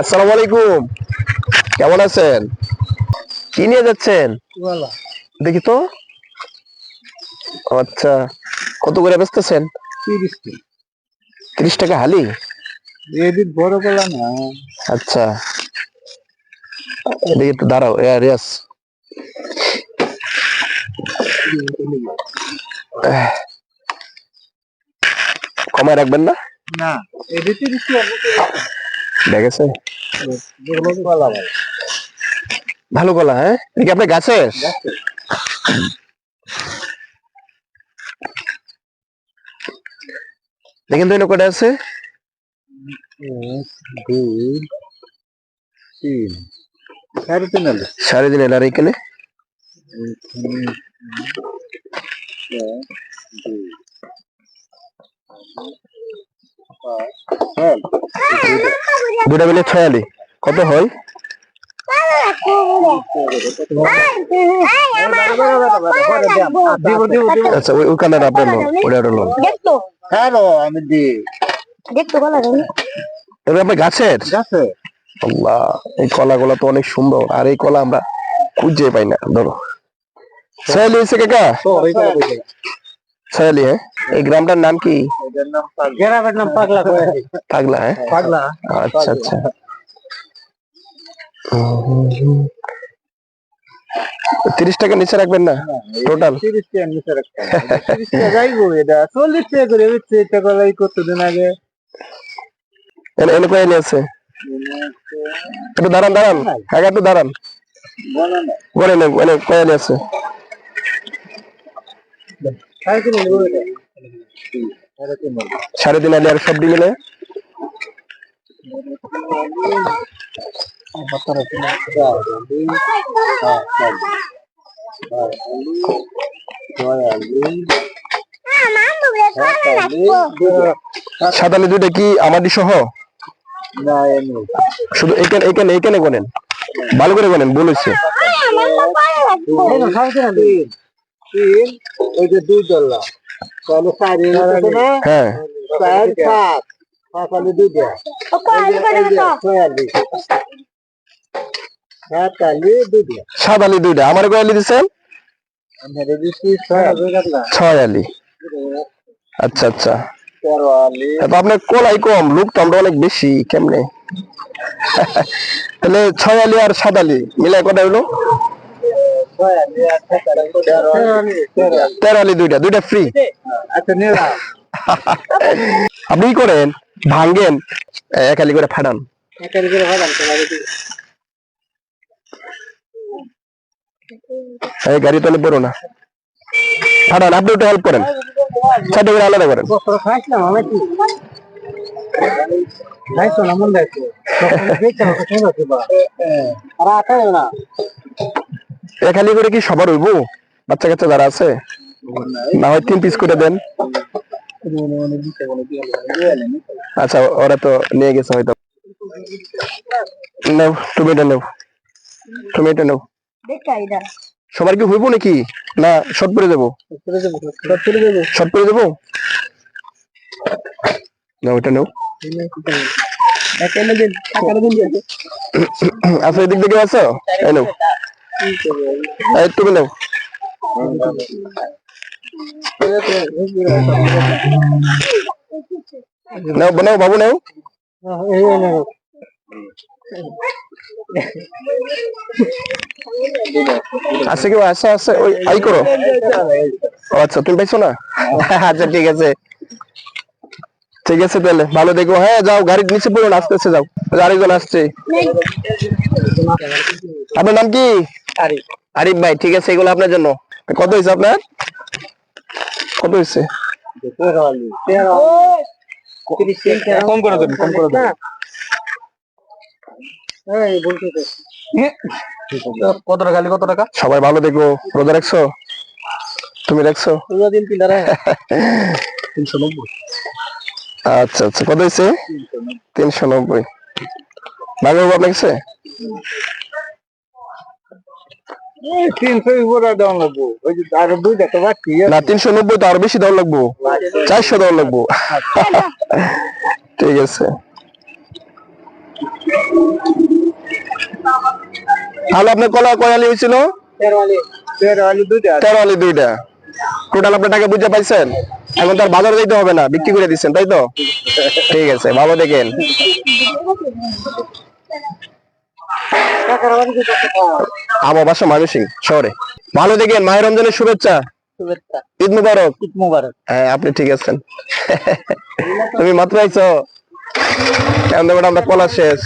আসসালামু আলাইকুম। কেমন আছেন? কি নিয়ে যাচ্ছেন? দেখি তো। আচ্ছা কত করে বেচতেছেন? তিরিশ টাকা। হালি? বড় কলা না। আচ্ছা। এদিকে একটু দাঁড়াও এ রেস কমায় রাখবেন না? না এদিক দেখেছে ভালো কলা হ্যাঁ? এটা আপনার গাছের দেখেন তো কটা আছে? সাড়ে তিন এলার এখানে। ছয়, দুটা মিলে ছয়ালি। কত হয়? আচ্ছা ওই ওই কালার আপনার লোন ওটা ওটা লোন। হ্যাঁ আমি দি দেখতো বলা যায় আপনার গাছের? গাছে। আল্লাহ এই কলা গুলা তো অনেক সুন্দর। আর এই কলা আমরা খুঁজে পাই না। ধরো। ছয়ালি হয়েছে কাকা? হ্যাঁ এই গ্রামটার নাম কি? গ্রামের নাম পাগলা পাগলা হ্যাঁ? পাগলা। আচ্ছা আচ্ছা। তিরিশ টাকা নিচে রাখবেন না? টোটাল তিরিশ টাকা নিচে। তিরিশ যাইবো এটা চল্লিশ টাকা করে বেচছে কলাই কতদিন আগে। এনে এনে আছে? একটু দাঁড়ান দাঁড়ান। কাকা একটু দাঁড়ান। বলো না। করে নেন এনে কয়ে আছে? সাড়ে তিন আর সবটি মিলে সাত আলি দুইটা কি আমারটি সহ? শুধু এখানে এখানে এখানে গনেন। ভালো করে গনেন, বলেছে। ওই যে দুই ডলার তাহলে চার হ্যাঁ চার সাত। পাঁচ আলি দুই দেয় সাত আলি দুই দেয় সাত আলি দুইটা আমার কয়ে আলি দিচ্ছেন ছয় আলি। আচ্ছা আচ্ছা। আপনার কলাই কম লোক তো আমরা অনেক বেশি কেমনে? তাহলে ছয় আলি আর সাত আলি মিলাই কটা হলো ছয় আলি আর সাত আলি তেরো আলি তেরো আলি তেরো আলি দুইটা দুইটা ফ্রি আপনি কি করেন? ভাঙ্গেন এক আলি করে ফাটান। করে এই গাড়ি তাহলে পড়ো না। ফাটান আপনি একটু হেল্প করেন। সাইডে করে আলাদা করেন। না আলি করে কি সবার হইব? বাচ্চা কাচ্চা যারা আছে? না হয় তিন পিস করে দেন। আচ্ছা ওরা তো নিয়ে গেছে হয়তো। নেও টমেটো নেও। টমেটো নেও। এটা সবার কি হইব নাকি? না শর্ট করে দেবো? শর্ট করে দেবো? না ওটা নেও আচ্ছা এদিক থেকে আছো? নেও। এই তুমি নেও নাও নাও বাবু নাও আছে কেউ আছে আছে ওই আই করো ও আচ্ছা তুমি পাইছো না আচ্ছা ঠিক আছে ঠিক আছে তাহলে ভালো দেখো হ্যাঁ যাও গাড়ির নিচে পড়ো না আস্তে আস্তে যাও আরেকজন আসছে আপনার নাম কি আরিফ। ভাই ঠিক আছে এগুলো আপনার জন্য। কত হয়েছে আপনার? কত হয়েছে? কম করে দেবেন কম করে দেবেন কত টাকা কত টাকা? সবাই ভালো দেখো রোজা রাখছো? তুমি রাখছো? দিন তিনশো নব্বই আচ্ছা আচ্ছা কত হয়েছে? তিনশো নব্বই। ভালো হবে আপনার কাছে তিনশো উপরে দেওয়া লাগবো ওই যে আরও দুই দেখো বাকি না তিনশো নব্বই তো আরও বেশি দেওয়া লাগবো। চারশো দেওয়া লাগবো। ঠিক আছে। তাহলে আপনার কলা কয়ালি হয়েছিল? তেরো আলি দুইটা। টোটাল আপনার টাকা বুঝে পাইছেন? এখন তার বাজারে যেতে হবে না বিক্রি করে দিচ্ছেন তাই তো? ঠিক আছে ভালো দেখেন। আমার বাসা ময়মনসিং শহরে। ভালো দেখেন মায়ের রমজানের শুভেচ্ছা। ঈদ মুবারক। ঈদ মুবারক। হ্যাঁ আপনি ঠিক আছেন। তুমি মাত্র আইছো। আমরা কলা শেষ।